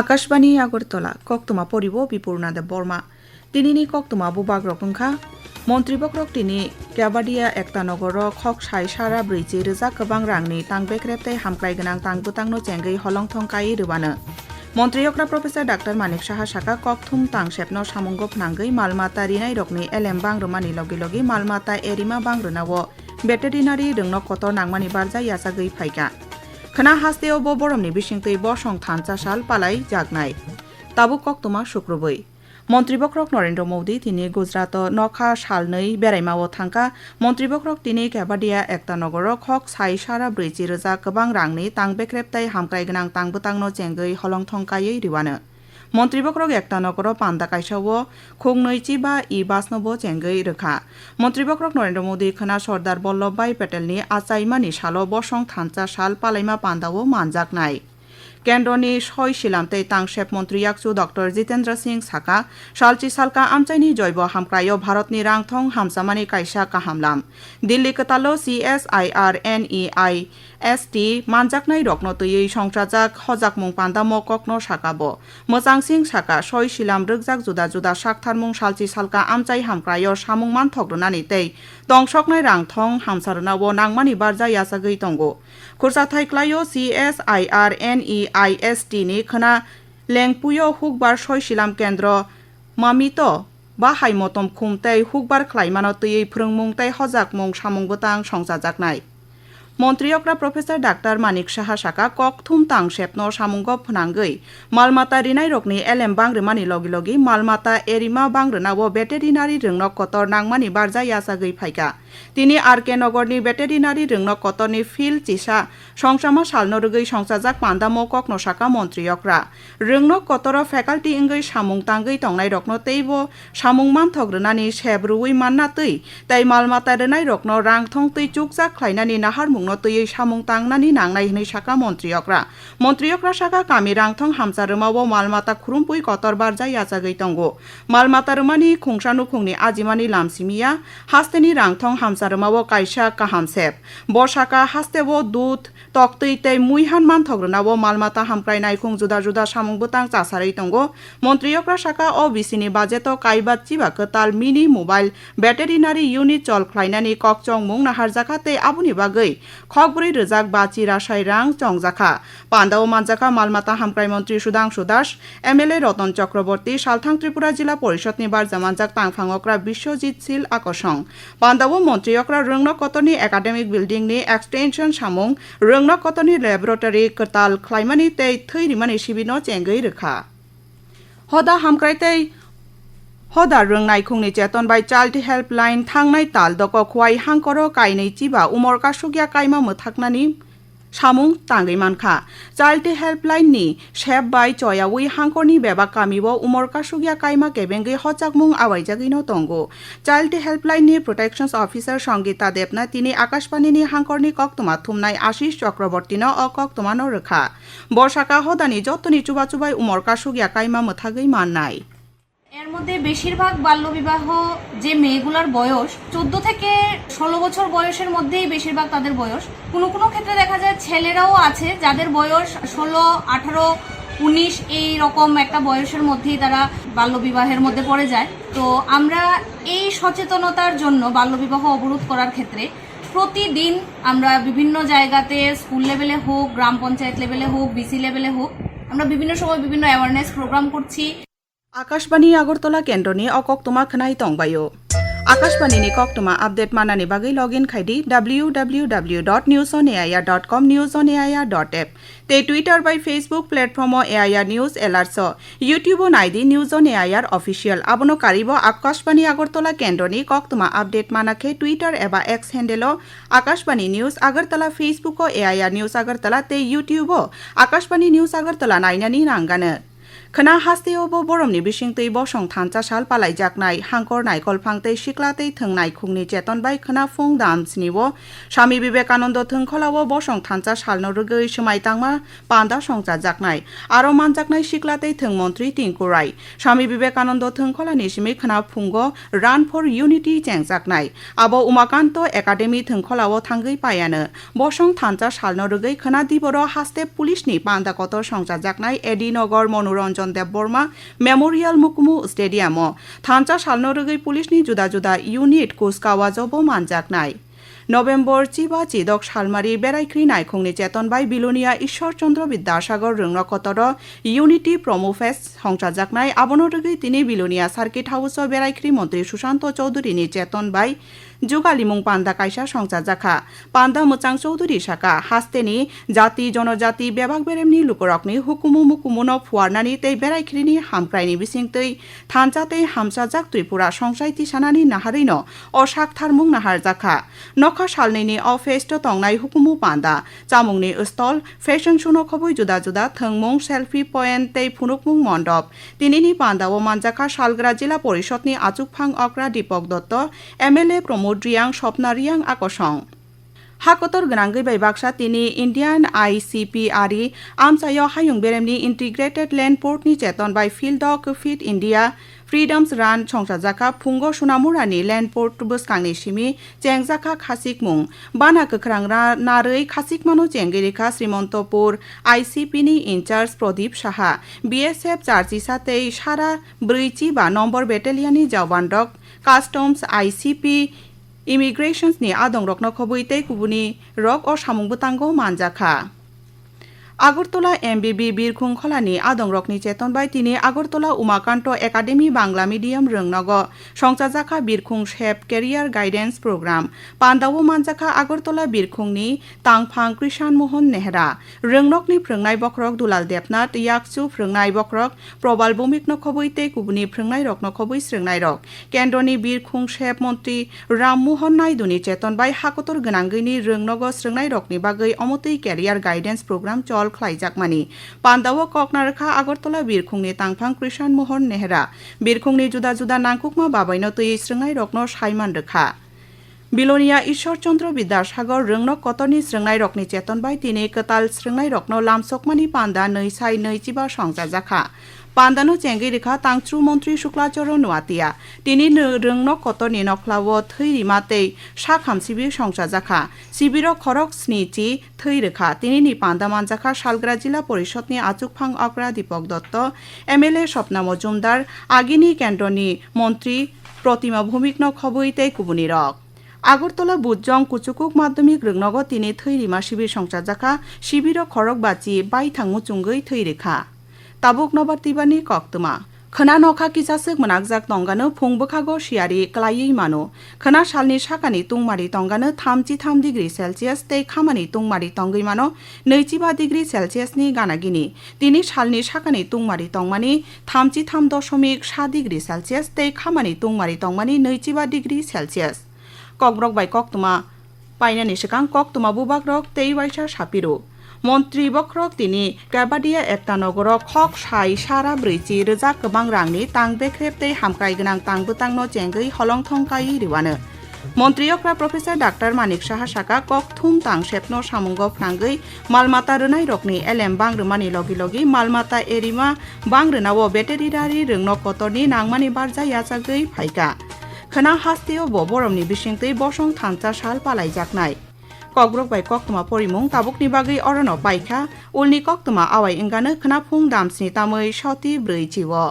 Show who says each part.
Speaker 1: আকাশবাণী আগরতলা, কক্তমা পরিব বিপূর্ণা দেব বর্মা। তিনি কক্তমা বুবাগ রকংখা। মন্ত্রীবক রক তিনি কেবাডিয়া একটা নগর খক সাই সারা ব্রৈচি রেজা কবাং রাংনি তাংবেক রেপ্তাই হামক্লাই গনাং তাংবুতাংনো চেঙ্গই হলংথংকাই রোবানো। মন্ত্রীয়করা প্রফেসর ডাক্তার মানিক সাহা শাখা ককথুম তাং সেপন সামঙ্গ ফ্নাঙ্গই মালমাতা রিনাই রকনি এলএম বাংরমানি লগে লগে মালমাতা এরিমা বাংরনাও বেটেরিনারি রংন কত নাংমানি বারজা ইয়াসাগৈ ফাইকা। খনা হাস্তেও ব বরমনি বিসিংতৈ ব সাল চাসাল পালাই জাগনাই তাবু কক্তমা শুক্রবৈ মন্ত্রী বক্রক নরেন্দ্র মোদী তিনি গুজরাট নখা সালনৈ বেড়াইমাও থাঙ্কা। মন্ত্রী বক্রক তিনি কেবাডিয়া একটা নগরক হক সাই সারা ব্রৈজি রোজা গোবাং রাংনি তাংবেক্রেপ্তাই হামক্রাই গনাং তাংবতাংনো চেঙ্গৈ হলং থংকাयै রিওয়ানো মন্ত্রীবক্রক একটা নগর পান্ডা কাইসাও খুং নৈচি বা ই বাসনব চেঙ্গই রেখা মন্ত্রীবক্রক নরেন্দ্র মোদী খানা সর্দার বল্লভ ভাই পেটেলনি আচাইমানি সাল বসং থানচা সাল পালাইমা পান্ডাও মানজাক নাই। কেন্দ্রনি કેન્દ્રોની હોય શિલામતે તાંગશેપ મંત્રી યાકસુ ડોક્ટર જીતેન્દ્રસિંહ સાકા શાલચી સાલકા આમચાઈની જૈબ હામક્રાયો ભારતની રાંગથોંગ હામસામાની કાયશા કાહામલામ દિલ્હી કતાલો সিএসআইআর এস টি মানজাকনাই রকন তৈয়ী সংসাজাক হজাক মুং পান্ডা ম ককন মজাং সিং সাকা সই শিলাম রুকজাক জুদা জুদা সাকথার মুং সালচি সালকা আমচাই হামক্রায় সামুং মান থগ্রনানি তৈ তংসকনাই রাংথং থং হামসারনা ও নাংমানি বারজা ইয়াসাগৈ তঙ্গ। খুরসা থাইক্লায়ো সিএসআইআর ই আই এস AISTनि खोना लेंपुयो हुकबार सयसिलाम केन्द्र मामित बाहाय मतम खुमतै हुकबार ख्लाइमानो तैयै फोरोंमुंतै हजाक मुं सामुंबोतां संजाजाकनाय মন্ত্রীয়করা প্রফেসর ডাক্তার মানিক সাহা সাকা কক থুম তাং সেপন সামুঙ্গ ফনাঙ্গই মালমাতা রিনাই রকনি এলএম বাংরিমানি লগি লগি, মালমাতা এরিমা বাংরনাও ভেটেরিনারি রংন কতর নাংমানি বারজা ইয়াসা ইয়াসাগৈ ফাইকা। তিনি আর কে নগরনি বেটেরিনারি রংনক কতরনি ফিল চিসা, সংসামা সালনরগৈ সংসাজাক পান্দামো ককনো সাকা মন্ত্রীয়করা রংনক কতর ফেকাল্টি ইংগৈ সামুং তাঙ্গৈ তংনাই রকনো তৈব সামুংমান থগ্রনানি সেবরুই মান্না তৈ তাই মালমাতা রেনাই রকনো রাংথং তৈ চুকজাক খ্লাইনানি নাহার মুংনো তৈयै সামুং তাংনানি নাংনাই হनै সাকা মন্ত্রীয়করা মন্ত্রীয়করা সাকা কামি রাংথং হামসারমাও মালমাতা খুরুমপুই কতর বারজা ইয়াজাগৈ তঙ্গো। মালমাতা রমানি খুংসানু খুংনি আজিমানি লামসিমিয়া হাস্তেনি রাংথং হামসারমাও কাইসা কাহামসেপ বর্ষাকা হাস্তেবো দুধ তক্তৈ তৈ মুইহান মান থগ্রনাও মালমাতা হামক্রাইনাই খুং জুদা জুদা সামুং বুতাং চাসাरै তঙ্গো। মন্ত্রীয়করা সাকা ও বিসিনি বাজেত কাইবা চিবা কতাল মিনি মোবাইল, ব্যাটারিনারি ইউনিট চল খ্লাইনানি ককচং মুং নাহার জাখা তৈ আবুনি বাগৈ। খকব্रै রোজাক বাচি রাসাই রাং চংজাখা পান্দাও মানজাখা মালমাতা হামক্রাই মন্ত্রী সুধাংশু দাস এমএলএ রতন চক্রবর্তী সালথাং ত্রিপুরা জিলা পরিষদ নিবার জামানজাক তাংফাংকরা বিশ্বজিৎ সিল আকর্ষং। পান্দাও মন্ত্রীয়করা রংনক কতনি একাডেমিক বিল্ডিং নি এক্সটেনশন সামুং রংনক কতনি ল্যাবরেটরি কতাল খ্লাইমানি তৈ থৈরিমানি সিবিনো চেঙ্গৈ রোখা হদা হামক্রাই তৈ হদা रोंनाय खुंनि चेतन बाय चाइल्ड हेल्पलाइन थांनाय ताल दक खुवाइ हांकर काइनै चिबा उमर সামু 땅의 많카 চাইল্ড হেল্পলাইন নি, সেব বাই চয়া উই হাঙ্কনি বেবা কামিব উমর কাসুগিয়া কাইমা কেবেঙ্গে হচাক মুং আওয়াই জাগিন তঙ্গো। চাইল্ড হেল্পলাইন নি প্রোটেকশন অফিসার সঙ্গীতা দেবনা তিনি আকাশবাণী নি হাঙ্করনি কক্তমা থুমনাই আশিস চক্রবর্তী ন অকক্তমান রেখা। বর্ষাকা হদানি যত্তনি চুবা চুবাই উমর কাসুগিয়া কাইমা মথাগই মান
Speaker 2: নাই মধ্যে বেশিরভাগ বাল্যবিবাহ যে মেয়েগুলোর বয়স, চোদ্দ থেকে ষোলো বছর বয়সের মধ্যেই বেশিরভাগ তাদের বয়স। কোনো কোনো ক্ষেত্রে দেখা যায় ছেলেরাও আছে যাদের বয়স ষোলো, আঠারো, উনিশ এই রকম একটা বয়সের মধ্যেই তারা বাল্যবিবাহের মধ্যে পড়ে যায়। তো আমরা এই সচেতনতার জন্য বাল্যবিবাহ অবরোধ করার ক্ষেত্রে প্রতিদিন আমরা বিভিন্ন জায়গাতে স্কুল লেভেলে হোক, গ্রাম পঞ্চায়েত লেভেলে হোক, বিসি লেভেলে হোক, আমরা বিভিন্ন সময় বিভিন্ন অ্যাওয়ারনেস প্রোগ্রাম করছি।
Speaker 1: আকাশবাণী আগরতলা কেন্দ্রনি অকক্তমা খনাই তংবায়ো আকাশবাণীনি কক্তমা আপডেট মানানি বাগৈ log in খাইদি W W W dot news on AIR dot com news on AIR dot app তে টুইটার বাই Facebook platform AIR news এলার্স YouTube নাইদি নিউজ অন এআইআর অফিসিয়াল আবনো কারিব আকাশবাণী আগরতলা কেন্দ্রনি কক্তমা আপডেট মানাখে টুইটার এবা X handle Akashvani news Agartala Facebook AIR news Agartala তে ইউটিউব আকাশবাণী নিউজ আগরতলা নাইনানি নাঙ্গানো। খনা হাস্তেও বো বরমনি বিশিংতই বসং থানচা সাল পালাই জাকনাই হাঙ্কর নাইকল ফাংতই শিকলাতেই থংনাই খুংনি চেতন বাই খনা ফং দামসনিব স্বামী বিবেকানন্দ থংখলাও বসং থানচা সাল নরগৈ সময় তাংমা পান্দা সংচা জাকনাই আরও মানজাকনাই তৈ থং মন্ত্রী টিংকু রাই স্বামী বিবেকানন্দ থংখলানি সিমি খনা ফুঙ্গ রান ফর ইউনিটি চ্যাংজাকনাই আবো উমাকান্ত একাডেমি থংখলাও থাঙ্গৈ পায়ানো বসং থানচা সাল নরগৈ খনা দিবর হাস্তে পুলিশনি পান্দা কত সংসার সংচা A D Nagar Manoranjan Ranjan Deb Barma, memorial Ranjan Debbarma memorial મુકમુ stadium થાંચા জুদা પોલીસની જુદા જુદા জব মানজাক নাই। নভেম্বর চিবা চিদক শালমারি বেড়াইখ্রি নাইখংনি চেতনবাই বিলুনিয়া ঈশ্বরচন্দ্র বিদ্যাসাগর রংনকতর ইউনিটি প্রমোফেস সংসাজাকনাই আবনরগী তিনি বিলুনিয়া সার্কিট হাউস বেড়াইখ্রি মন্ত্রী সুশান্ত চৌধুরী নি চেতনবাই যুগালিমুং পান্ডা কাইসা সংসার জাখা পান্ডা মুচাং চৌধুরী সাকা হাস্তেনি জাতি জনজাতি বেবাগ বেরেমনি লুকরকনি হুকুমু মুকুমুন ফুয়ারনানি তৈ বেড়াইখিরিনি হামক্রাইনি বিসিং থানজাতে হামসা জাক ত্রিপুরা সংসাইতি সানানি নাহারিন অশাক থারমুং নাহার জাখা নখা সালনিনি অফেস্ট তংনাই হুকুমু পান্ডা চামুংনি স্থল ফ্যাশন শুনো খবই জুদা জুদা থংমুং সেলফি পয়েন্ট তৈ ফুনুকমুং মণ্ডপ তিনিনি পান্ডা ও মানজাখা শালগ্রা জেলা পরিষদনি আচুকফাং অকরা Dipak Datta M L A Pramod মুদ্রিয়াং, স্বপ্নারিয়াং আকসং হাকতর গনাঙ্গি বাই বাক্সা তিনি ইন্ডিয়ান আই সি পি আইসিপিআরই আমসায় হায়ুং বেরেমনি ইন্টিগ্রেটেড ল্যান্ড পোর্টনি চেতন বাই ফিল্ড অক ফিট ইন্ডিয়া ফ্রিডমস রান সংসার জাকা ফুঙ্গ সুনামুরানি ল্যান্ড পোর্ট বসকাংনি সিমি চেংজাকা খাসিক মুং। বানা কখরাংরা নারৈ খাসিক মানু চেঙ্গিরিখা শ্রীমন্তপুর আই সি পি নি ইনচার্জ প্রদীপ সাহা। বিএসএফ চার্জি সাথে সারা ব্রিচি বা নম্বর ব্যাটেলিয়ানি জওয়ানডক কাস্টমস আইসিপি इमिग्रेशन्सनि आदं रकनो खबैतै कुबुनि रक अ सामुंबुतांगौ मानजाखा আগরতলা এমবিবি বীরখুং খলানি আদং রকনি চেতন বাই তিনি আগরতলা উমাকান্ত একাডেমি বাংলা মিডিয়াম রংনগ সংসাজাখা বীরখুং শেপ কেরিয়ার গাইডেন্স প্রোগ্রাম। পান্দাও মানজাখা আগরতলা বীরখুংনি তাংফাং কৃষাণ মোহন নেহরা। রংনকনি ফ্রংনাই বখরক দুলাল দেবনাথ, ইয়াকচু ফ্রংনাই বখরক প্রবাল ভূমিকন খবৈতে কুবুনি ফ্রংনাই রকন খবৈ স্রংনাই রক। কেন্দ্রনি বীরখুং শেপ মন্ত্রী রামমোহন নাইডুনি চেতন বাই হাকতর গোনাঙ্গৈনি রংনগ স্রংনাই রকনি বাগৈ অমতৈ কেরিয়ার গাইডেন্স প্রোগ্রাম চল টেলর খ্লাইজাকমানি পান্দাও ককনারখা, আগরতলা, বীরখুংনি তাংফাং, কৃষাণ মোহন, নেহরা। বীরখুংনি জুদা জুদা নাংকুকমা বাবাইন তৈ স্রঙাই রকন সাইমান রেখা। বিলনিয়া, ঈশ্বরচন্দ্র বিদ্যাসাগর রংন কতনি স্রংনাই রকনি চেতনবাই তিনি কতাল স্রংনাই রকন লামসকমানি পান্দা নৈসাই সংজা জাখা। পান্দানো চেঙ্গি রেখা তাংচু মন্ত্রী শুক্লাচরণ নোয়াতিয়া তিনি রংনক কতনি নখলাও থৈ রিমাতেই সা খামসিবি সংসাজাখা শিবির খরক স্নিচি থৈ রেখা। তিনি নি পান্ডা মানজাখা শালগ্রা জিলা পরিষদনি আচুকফাং অকরা দীপক দত্ত। এমএলএ স্বপ্না মজুমদার। আগিনী কেন্দ্রনি মন্ত্রী প্রতিমা ভূমিকন খবইতে কুবুনি রক। আগরতলা বুজং কুচুকুক মাধ্যমিক রংনগ তিনি থৈ রিমা শিবির সংসাজাখা শিবির খরক বাচি বাই থাংমু চুঙ্গৈ থৈ তাবুক no batibani koktuma. খনা নখা কিসাসুক মনাকজাক ফুং বখাগো শিয়ারি ক্লাইয়ী মানো খনা সালনি সাকানি তুংমারি তঙ্গানো থামচি থাম ডিগ্রি সেলসিয়াস তে খামানি তুংমারি তঙ্গই মানো নৈচিবা ডিগ্রি সেলসিয়াস নি গানাগিনি তিনি সালনি সাকানি তুংমারি তংমানি থামচি থাম দশমিক সাত ডিগ্রি সেলসিয়াস তে খামানি তুংমারি তংমানি নৈচিবা ডিগ্রি সেলসিয়াস কক্রক বাই ককতমা পাইনানি সেকাং ককতমা বুবাক রক তেই বাইসা সাপিরো মন্ত্রী বক্রক তিনি কেবাডিয়া একটা নগর খক সাই সারা ব্রৈচি রেজা গোবাং রাংনি তাংবে বেখ্রেপতে হামকাই গনাং তাং বুতাং ন চেঙ্গই হলং থংকাই রিওয়ানো। মন্ত্রীয়করা প্রফেসর ডাক্তার মানিক সাহা সাকা কক থুম তাং সেপনো সামুঙ্গ ফ্রাঙ্গই মালমাতা রনাই রকনি এলএম বাংরমানি লগি লগি মালমাতা এরিমা বাংরনাও বেটেরিরারি রংন কতরনি নাংমানি বারজা ইয়াচাগৈ ফাইকা খনা হাস্তিও ববরমনি বিশিংতে বসং থানচা সাল পালাই জাকনায় কগ্রক বাই কক্তমা পরিমুং তাবুকনি বাগৈ অরণ পাইখা উলনি কক্তমা আওয়াই এঙ্গানো খনাফুং দামসনি তাमै সতি ব্রৈ জিও